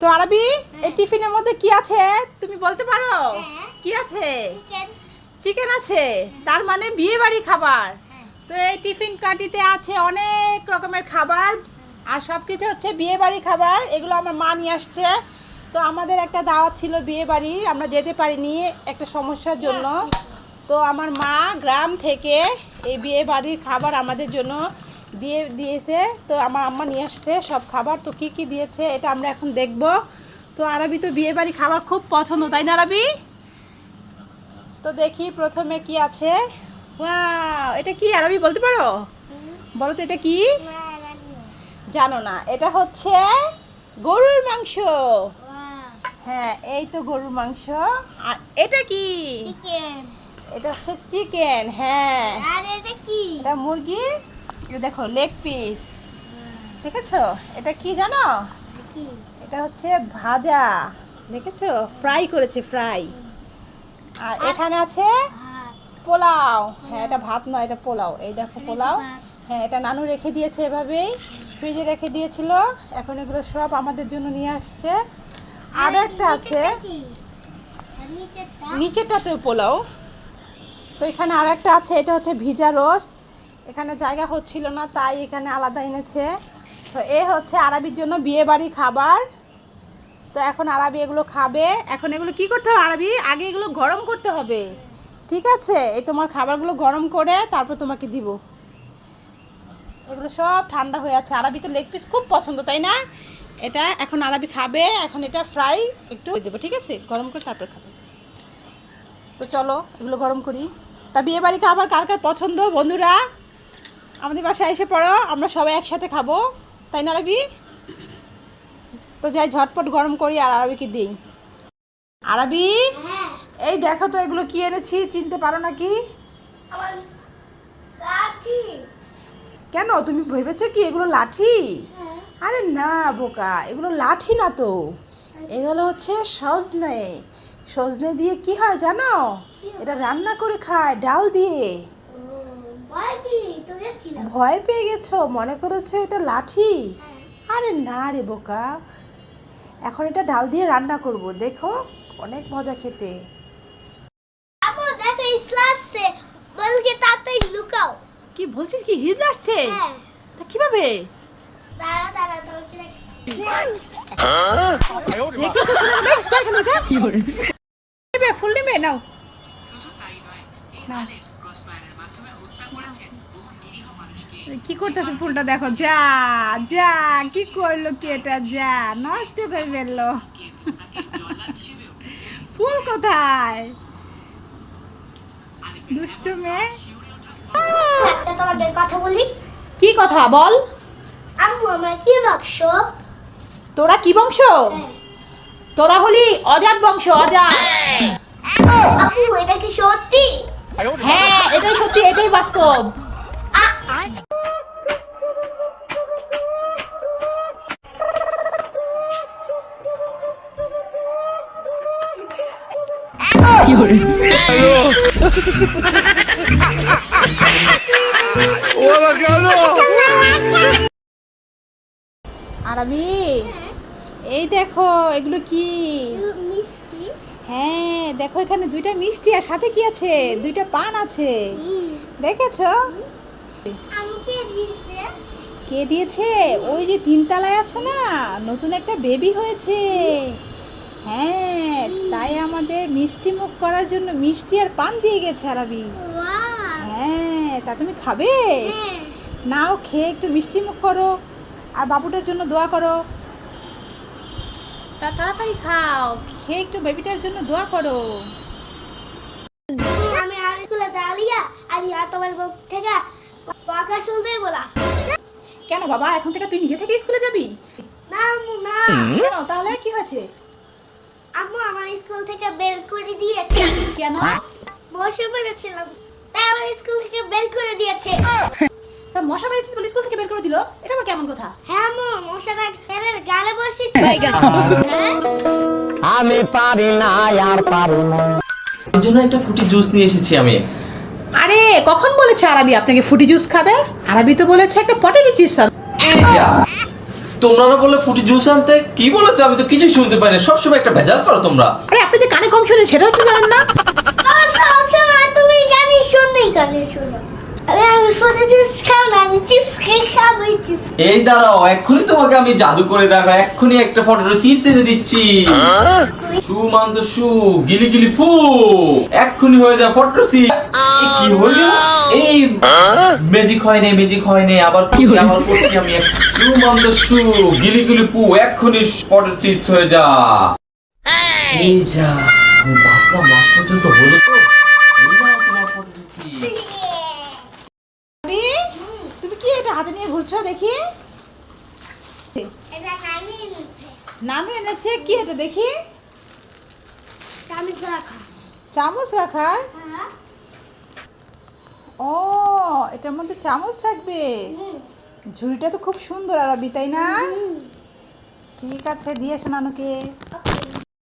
তো আরবি এই টিফিনের মধ্যে কি আছে? তুমি বলতে পারো? হ্যাঁ। কি আছে? চিকেন চিকেন আছে। তার মানে বিয়ে বাড়ি খাবার তো এই টিফিন কাটিতে আছে অনেক রকমের খাবার। আর সব কিছু হচ্ছে বিয়ে বাড়ি খাবার। এগুলো আমার মা নিয়ে আসছে। তো আমাদের একটা দাওয়াত ছিল বিয়ে বাড়ির আমরা যেতে পারিনি একটা সমস্যার জন্য। তো আমার মা গ্রাম থেকে এই বিয়ে বাড়ির খাবার আমাদের জন্য দিয়ে দিয়েছে তো আমার আম্মা নিয়ে আসছে সব খাবার। তো কি কি দিয়েছে এটা আমরা এখন দেখব। তো আরবি তো বিয়ে বাড়ি খাবার খুব পছন্দ তাই না আরবি? তো দেখি প্রথমে কি আছে। ওয়াও এটা কি আরবি বলতে পারো? বলো তো এটা কি? জানো না এটা হচ্ছে গরুর মাংস। হ্যাঁ এই তো গরুর মাংস। আর এটা কি? এটা হচ্ছে চিকেন হ্যাঁ। আর এটা কি? এটা মুরগি এটা দেখো লেগ পিস দেখেছ? এটা কি জানো? এটা হচ্ছে ভাজা। দেখেছ? ফ্রাই করেছে ফ্রাই আর এখানে আছে পোলাও। হ্যাঁ এটা ভাত নয় এটা পোলাও। এই দেখো পোলাও। হ্যাঁ এটা নানু রেখে দিয়েছে এভাবেই। ফ্রিজে রেখে দিয়েছিল। এখন এগুলো সব আমাদের জন্য নিয়ে আসছে। আর একটা আছে? নিচেরটাতেও পোলাও। তো এখানে আর একটা আছে এটা হচ্ছে ভিজা রোস্ট এখানে জায়গা হচ্ছিল না, তাই এখানে আলাদা এনেছে। তো এ হচ্ছে আরবির জন্য বিয়ে বাড়ি খাবার। তো এখন আরবি এগুলো খাবে। এখন এগুলো কি করতে হবে আরবি? আগে এগুলো গরম করতে হবে। ঠিক আছে? এই তোমার খাবারগুলো গরম করে তারপর তোমাকে দিব। এগুলো সব ঠান্ডা হয়ে আছে। আরবি তো লেগ পিস খুব পছন্দ, তাই না? এটা এখন আরবি খাবে। এখন এটা ফ্রাই একটু দেবো, ঠিক আছে? গরম করে তারপর খাবে। তো চলো, এগুলো গরম করি। তা বিয়ে বাড়িতে আবার কার কার পছন্দ বন্ধুরা? আমাদের বাসায় এসে পড়ো আমরা সবাই একসাথে খাব। তাই না আরবি তো যাই ঝটপট গরম করি আর আরবিকে দিই। আরবি হ্যাঁ। এই দেখো তো এগুলো কি এনেছি চিনতে পারো নাকি? কেন? তুমি ভেবেছো কি এগুলো লাঠি? হ্যাঁ। আরে না বোকা এগুলো লাঠি না তো। এগুলো হচ্ছে সজনে। সজনে দিয়ে কি হয় জানো? এটা রান্না করে খায় ডাল দিয়ে ও বাইবি তো গেছিলাম ভয় পেয়ে গেছো? মনে করেছ এটা লাঠি? হ্যাঁ। আরে না রে বোকা। এখন এটা ডাল দিয়ে রান্না করব। দেখো অনেক মজা খেতে। আমু দেখো ইসলা বলকে তাড়াতাড়ি লুকাও। কি বলছিস কি? হিজ আসছে? হ্যাঁ। তা কীভাবে? দাঁড়া দাঁড়া তোকে রাখছি। দেখেছ শোনো না? যা এখানে যা। নেবে ফুল নেবে? নাও। নাও। কি করতেছে ফুলটা দেখো? যা যা কি করল কি এটা? যা নষ্ট করে ফেলল। ফুল কোথায়? দুষ্টু মেয়ে। তোমাদের কথা বলি। কি কথা বল? আম্মু আমরা কি বাক্স তোরা কি বংশ? হ্যাঁ। তোরা হলি অজাত বংশ অজাত। আপু এটা কি সত্যি? হ্যাঁ এটাই সত্যি এটাই বাস্তব। আরবি এই দেখো এগুলো কি? মিষ্টি। হ্যাঁ দেখো এখানে দুইটা মিষ্টি আর সাথে কি আছে? দুইটা পান আছে। দেখেছ? কে দিয়েছে? ওই যে তিনতলায় আছে না নতুন একটা বেবি হয়েছে। হ্যাঁ তাই আমাদের মিষ্টি মুখ করার জন্য মিষ্টি আর পান দিয়ে গেছে আরবি। হ্যাঁ তা তুমি খাবে? হ্যাঁ। নাও খেয়ে একটু মিষ্টি মুখ করো। আর বাবুটার জন্য দোয়া করো। তা তাড়াতাড়ি খাও। খেয়ে একটু বেবিটার জন্য দোয়া করো। আমি আর স্কুলে আর ইয়া তোমার মুখ থেকে কথা শুনতে বলা। কেন বাবা এখন থেকে তুই নিজে থেকে স্কুলে যাবি? না আম্মু না। কেন তাহলে কি হয়েছে? আম্মু আমার স্কুল থেকে বের করে দিয়েছে। কেন? বসে পড়েছিলাম তাই আমার স্কুল থেকে বের করে দিয়েছে। তা মশা মেরেছিস বলে স্কুল থেকে বের করে দিল? এটা আবার কেমন কথা? হ্যাঁ আম্মু মশারা গালে হ্যাঁ? আমি পারি না আর পারি না। এর জন্য একটা ফুটি জুস নিয়ে এসেছি আমি। আরে কখন বলেছে আরবি আপনাকে ফুটি জুস খাবে? আরবি তো বলেছে একটা পটেটো চিপস এই যা। তোমরা না বললে ফুটি জুস আনতে কি বলেছ? আমি তো কিছুই শুনতে পাই না। সবসময় একটা ভেজাল করো তোমরা। আরে আপনি যে কানে কম শুনেন সেটাও তো জানেন না সবসময় তুমি গানি শুনলেই গানি শুনো আমি আমি ফটো খাও না আমি চিপস খেয়ে খাব চিপস এই দাঁড়াও এক্ষুনি তোমাকে আমি জাদু করে দেখো এক্ষুনি একটা ফটো চিপস এনে দিচ্ছি। শু মান্ত শু গিলি গিলি ফু। এক্ষুনি হয়ে যায় সি কি হলো এই ম্যাজিক হয় নাই ম্যাজিক হয় নাই আবার করছি আবার করছি আমি। শু মান্ত শু গিলি গিলি পু এক্ষুনি চিপস হয়ে যা। এই যা লাস্ট পর্যন্ত হলো তো এই নাও তোমার ফটো চিপস ভাবি, তুমি কি এটা হাতে নিয়ে ঘুরছো দেখি? নামি এনেছে কি এটা দেখি? চামচ রাখার? হ্যাঁ। ও এটার মধ্যে চামচ রাখবে? ঝুড়িটা তো খুব সুন্দর আরবি তাই না? ঠিক আছে দিয়ে শোনানোকে।